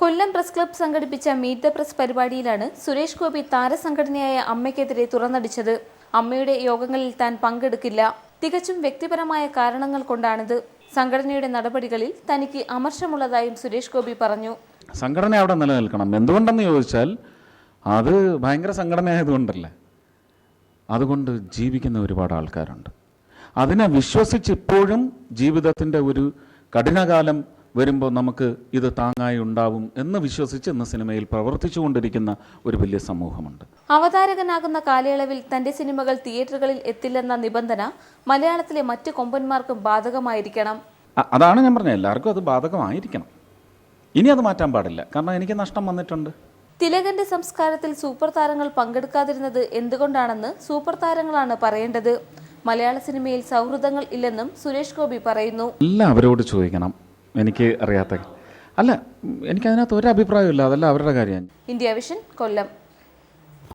കൊല്ലം press club സംഘടിപ്പിച്ച meet the press പരിപാടിയിലാണ് സുരേഷ് ഗോപി താരസംഘടനയായ അമ്മയ്ക്കെതിരെ തുറന്നടിച്ചത്. അമ്മയുടെ യോഗങ്ങളിൽ താൻ പങ്കെടുക്കില്ല. തികച്ചും വ്യക്തിപരമായ കാരണങ്ങൾ കൊണ്ടാണിത്. സംഘടനയുടെ നടപടികളിൽ തനിക്ക് അമർഷമുള്ളതായും സുരേഷ് ഗോപി പറഞ്ഞു. സംഘടന അവിടെ നിലനിൽക്കണം. എന്തുകൊണ്ടെന്ന് ചോദിച്ചാൽ അത് ഭയങ്കര സംഘടനയായതുകൊണ്ടല്ലേ. അതുകൊണ്ട് ജീവിക്കുന്ന ഒരുപാട് ആൾക്കാരുണ്ട്. അതിനെ വിശ്വസിച്ച് ഇപ്പോഴും ജീവിതത്തിന്റെ ഒരു കഠിനകാലം വരുമ്പോൾ നമുക്ക് ഇത് താങ്ങായി ഉണ്ടാവും എന്ന് വിശ്വസിച്ച് ഇന്ന് സിനിമയിൽ പ്രവർത്തിച്ചുകൊണ്ടിരിക്കുന്ന ഒരു വലിയ സമൂഹമുണ്ട്. അവതാരകനാകുന്ന കാലയളവിൽ തന്റെ സിനിമകൾ തിയേറ്ററുകളിൽ എത്തില്ലെന്ന നിബന്ധന മലയാളത്തിലെ മറ്റ് കൊമ്പന്മാർക്കും ബാധകമായിരിക്കണം. അതാണ് ഞാൻ പറഞ്ഞത്. എല്ലാവർക്കും അത് ബാധകമായിരിക്കണം. ഇനി അത് മാറ്റാൻ പാടില്ല. കാരണം എനിക്ക് നഷ്ടം വന്നിട്ടുണ്ട്. തിലകന്റെ സംസ്കാരത്തിൽ സൂപ്പർ താരങ്ങൾ പങ്കെടുക്കാതിരുന്നത് എന്തുകൊണ്ടാണെന്ന് സൂപ്പർ താരങ്ങളാണ് പറയേണ്ടത്. മലയാള സിനിമയിൽ സൗഹൃദങ്ങൾ ഇല്ലെന്നും സുരേഷ് ഗോപി പറയുന്നു. എല്ലാവരോട് ചോദിക്കണം. എനിക്ക് അറിയാത്ത അല്ല എനിക്കതിനകത്ത് ഒരു അഭിപ്രായമില്ല അതല്ല അവരുടെ കാര്യം. India vision Kollam.